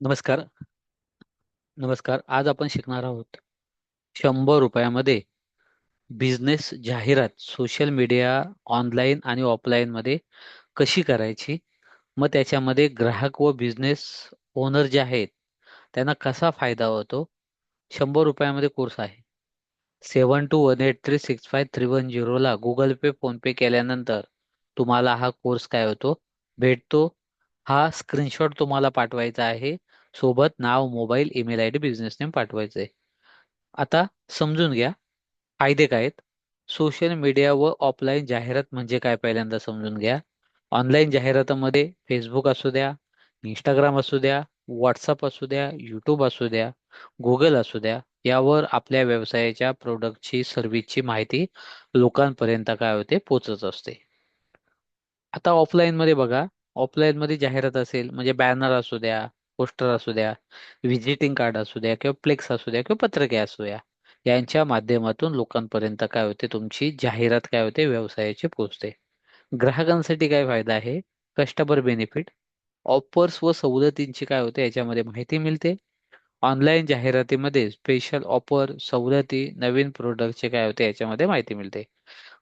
नमस्कार. नमस्कार. आज आपण शिकणार आहोत शंभर रुपयामध्ये बिझनेस जाहिरात सोशल मीडिया ऑनलाईन आणि ऑफलाईन मध्ये कशी करायची? मग त्याच्यामध्ये ग्राहक व बिझनेस ओनर जे आहेत त्यांना कसा फायदा होतो? शंभर रुपयामध्ये कोर्स आहे. Seven two one eight three six five three one झिरोला Google पे फोनपे केल्यानंतर तुम्हाला हा कोर्स काय होतो? भेटतो. हा स्क्रीनशॉट तुम्हाला पाठवायचा आहे. सोबत नाव mobile email I D business name पाठवायचं आहे आता समजून घ्या फायदे काय आहेत? सोशल मीडिया व ऑफलाईन जाहिरात म्हणजे काय पहिल्यांदा समजून घ्या. ऑनलाईन जाहिरातामध्ये फेसबुक असू द्या इंस्टाग्राम असू द्या व्हॉट्सअप असू द्या यूट्यूब असू द्या गुगल असू द्या यावर आपल्या व्यवसायाच्या प्रोडक्टची सर्व्हिसची माहिती लोकांपर्यंत काय होते? पोचत असते. आता ऑफलाईन मध्ये बघा ऑफलाईन मध्ये जाहिरात असेल म्हणजे बॅनर असू द्या पोस्टर असू द्या व्हिजिटिंग कार्ड असू द्या किंवा फ्लेक्स असू द्या किंवा पत्रके असू द्या यांच्या माध्यमातून लोकांपर्यंत काय होते तुमची जाहिरात काय होते व्यवसायाची पोहोचते. ग्राहकांसाठी काय फायदा आहे? Customer benefit. ऑफर्स व सवलतींची काय होते याच्यामध्ये माहिती मिळते. ऑनलाईन जाहिरातीमध्ये स्पेशल ऑफर सवलती नवीन प्रोडक्टचे काय होते याच्यामध्ये माहिती मिळते.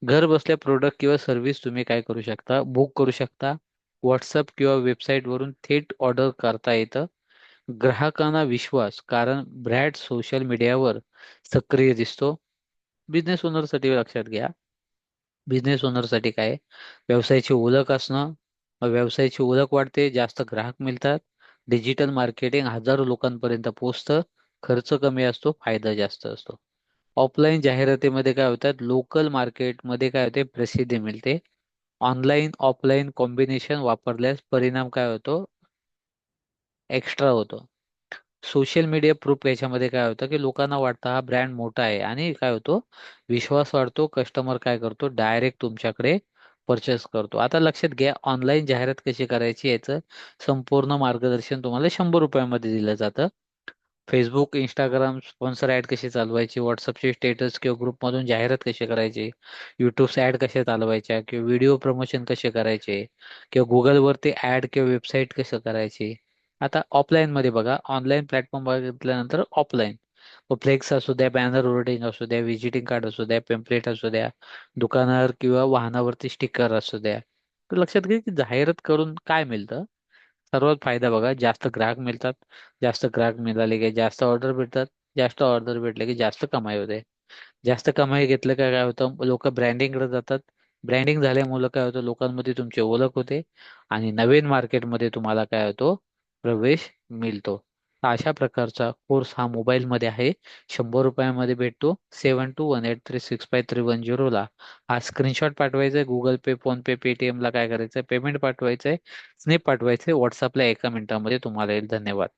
घर बसल्या प्रोडक्ट किंवा सर्व्हिस तुम्ही काय करू शकता? बुक करू शकता. व्हॉट्सअप किंवा वेबसाईट वरून थेट ऑर्डर करता येतं. ग्राहकांना विश्वास कारण ब्रँड सोशल मीडियावर सक्रिय दिसतो. बिझनेस ओनरसाठी लक्षात घ्या. बिझनेस ओनरसाठी काय? व्यवसायाची ओळख असणं. व्यवसायाची ओळख वाढते जास्त ग्राहक मिळतात. डिजिटल मार्केटिंग हजारो लोकांपर्यंत पोहोचतं. खर्च कमी असतो फायदा जास्त असतो. ऑफलाईन जाहिरातीमध्ये काय होतात? लोकल मार्केटमध्ये काय होते? प्रसिद्धी मिळते. ऑनलाईन ऑफलाईन कॉम्बिनेशन वापरल्यास परिणाम काय होतो? एक्स्ट्रा होतो. सोशल मीडिया प्रूफ याच्यामध्ये काय होतं की लोकांना वाटतं हा ब्रँड मोठा आहे आणि काय होतो? विश्वास वाढतो कस्टमर काय करतो? डायरेक्ट तुमच्याकडे परचेस करतो. आता लक्षात घ्या ऑनलाईन जाहिरात कशी करायची याचं संपूर्ण मार्गदर्शन तुम्हाला शंभर रुपयामध्ये दिलं जातं. फेसबुक इंस्टाग्राम स्पॉन्सर ऍड कशी चालवायची? व्हॉट्सअपचे स्टेटस किंवा ग्रुपमधून जाहिरात कशी करायची? युट्यूब ऍड कशा चालवायच्या? किंवा व्हिडिओ प्रमोशन कसे करायचे? किंवा गुगलवरती ऍड किंवा वेबसाईट कसं करायची? आता ऑफलाईन मध्ये बघा ऑनलाईन प्लॅटफॉर्म बघितल्यानंतर ऑफलाईन फ्लेक्स असू द्या बॅनर होर्डिंग असू द्या व्हिजिटिंग कार्ड असू द्या पेम्पलेट असू द्या दुकानावर किंवा वाहनावरती स्टिकर असू द्या. तर लक्षात घे की जाहिरात करून काय मिळतं? सर्वात फायदा बघा जास्त ग्राहक मिळतात जास्त ग्राहक मिळाले की जास्त ऑर्डर भेटतात जास्त ऑर्डर भेटले की जास्त कमाई होते. जास्त कमाई घेतलं का काय होतं? लोक ब्रँडिंगकडे जातात. ब्रँडिंग झाल्यामुळे काय होतं? लोकांमध्ये तुमची ओळख होते. आणि नवीन मार्केटमध्ये तुम्हाला काय होतो? प्रवेश मिळतो. अशा प्रकारचा कोर्स हा मोबाईलमध्ये आहे. शंभर रुपयामध्ये भेटतो. Seven two one eight three six five three one झिरोला हा स्क्रीनशॉट पाठवायचा आहे. गुगल पे फोन पे पेटीएमला काय करायचं पेमेंट पाठवायचं आहे. स्नेप पाठवायचं आहे. व्हॉट्सअपला एका मिनिटामध्ये तुम्हाला येईल. धन्यवाद.